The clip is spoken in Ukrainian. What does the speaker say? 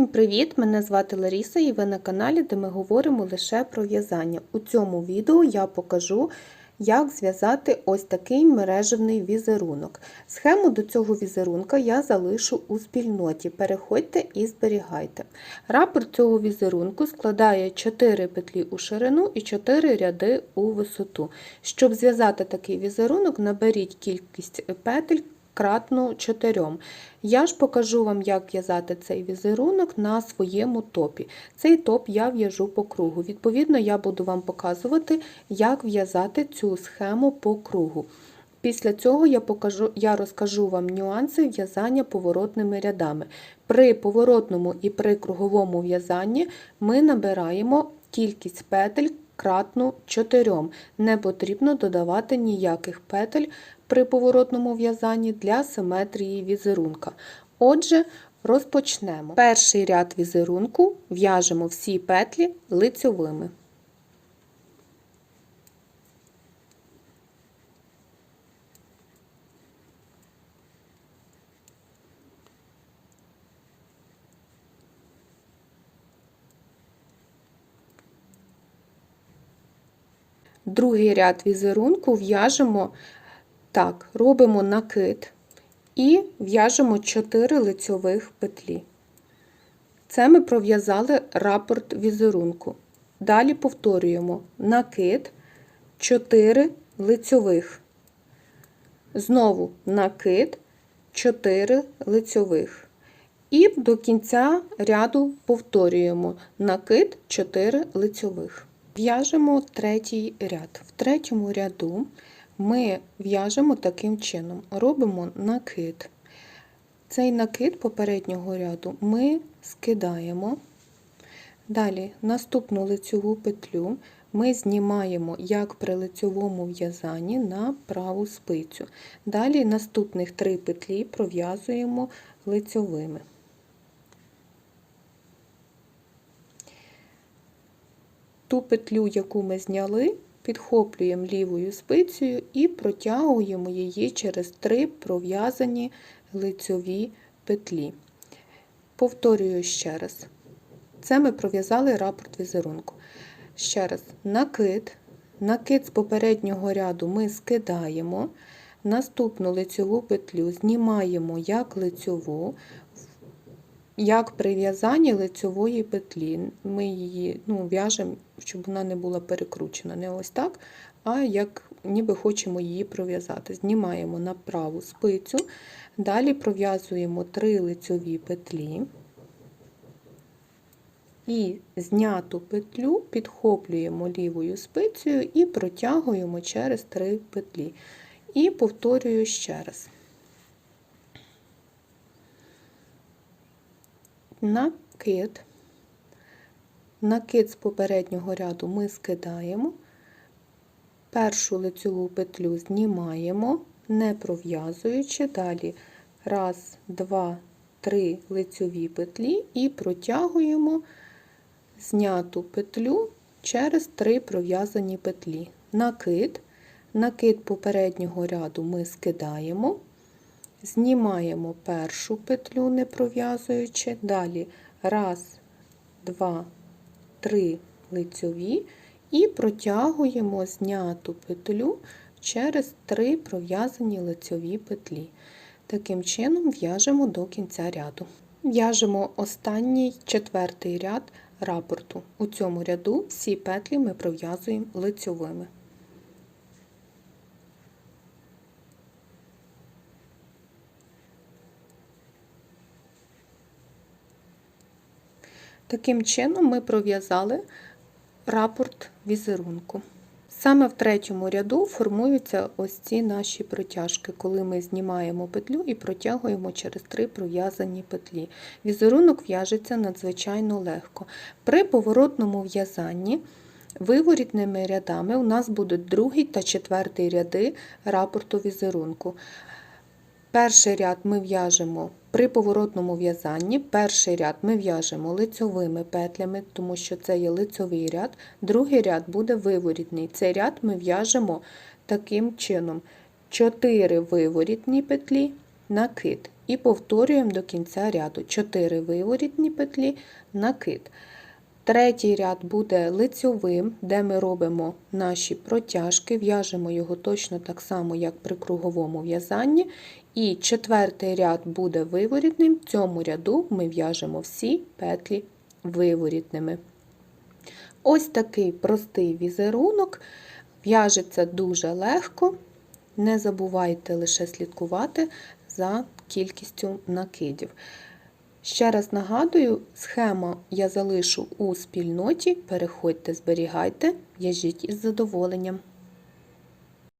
Всім привіт! Мене звати Ларіса і ви на каналі, де ми говоримо лише про в'язання. У цьому відео я покажу, як зв'язати ось такий мережевний візерунок. Схему до цього візерунка я залишу у спільноті. Переходьте і зберігайте. Рапорт цього візерунку складає 4 петлі у ширину і 4 ряди у висоту. Щоб зв'язати такий візерунок, наберіть кількість петель кратну 4. Я ж покажу вам, як в'язати цей візерунок на своєму топі. Цей топ я в'яжу по кругу. Відповідно, я буду вам показувати, як в'язати цю схему по кругу. Після цього я покажу, я розкажу вам нюанси в'язання поворотними рядами. При поворотному і при круговому в'язанні ми набираємо кількість петель кратну 4. Не потрібно додавати ніяких петель при поворотному в'язанні для симетрії візерунка. Отже, розпочнемо. Перший ряд візерунку в'яжемо всі петлі лицьовими. Другий ряд візерунку в'яжемо так, робимо накид і в'яжемо 4 лицьових петлі. Це ми пров'язали рапорт візерунку. Далі повторюємо накид 4 лицьових. Знову накид 4 лицьових. І до кінця ряду повторюємо накид 4 лицьових. В'яжемо третій ряд. В третьому ряду ми в'яжемо таким чином, робимо накид. Цей накид попереднього ряду ми скидаємо. Далі наступну лицьову петлю ми знімаємо, як при лицьовому в'язанні на праву спицю. Далі наступних три петлі пров'язуємо лицьовими. Ту петлю, яку ми зняли, підхоплюємо лівою спицею і протягуємо її через три пров'язані лицьові петлі. Повторюю ще раз. Це ми пров'язали рапорт візерунку. Ще раз, накид. Накид з попереднього ряду ми скидаємо. Наступну лицьову петлю знімаємо як лицьову, як при в'язанні лицьової петлі. Ми її ну, в'яжемо, щоб вона не була перекручена. Не ось так, а як ніби хочемо її пров'язати. Знімаємо на праву спицю, далі пров'язуємо три лицьові петлі. І зняту петлю підхоплюємо лівою спицею і протягуємо через три петлі. І повторюю ще раз. Накид. Накид з попереднього ряду ми скидаємо, першу лицьову петлю знімаємо, не пров'язуючи, далі раз, два, три лицьові петлі і протягуємо зняту петлю через три пров'язані петлі. Накид, накид попереднього ряду ми скидаємо. Знімаємо першу петлю, не пров'язуючи, далі раз, два, три лицьові і протягуємо зняту петлю через три пров'язані лицьові петлі. Таким чином в'яжемо до кінця ряду. В'яжемо останній четвертий ряд рапорту. У цьому ряду всі петлі ми пров'язуємо лицьовими. Таким чином ми пров'язали рапорт візерунку. Саме в третьому ряду формуються ось ці наші протяжки, коли ми знімаємо петлю і протягуємо через три пров'язані петлі. Візерунок в'яжеться надзвичайно легко. При поворотному в'язанні виворітними рядами у нас будуть другий та четвертий ряди рапорту візерунку. Перший ряд ми в'яжемо при поворотному в'язанні, перший ряд ми в'яжемо лицьовими петлями, тому що це є лицьовий ряд, другий ряд буде виворітний. Цей ряд ми в'яжемо таким чином: 4 виворітні петлі, накид. І повторюємо до кінця ряду 4 виворітні петлі, накид. Третій ряд буде лицьовим, де ми робимо наші протяжки, в'яжемо його точно так само, як при круговому в'язанні. І четвертий ряд буде виворітним. В цьому ряду ми в'яжемо всі петлі виворітними. Ось такий простий візерунок, в'яжеться дуже легко. Не забувайте лише слідкувати за кількістю накидів. Ще раз нагадую, схему я залишу у спільноті. Переходьте, зберігайте, в'яжіть із задоволенням.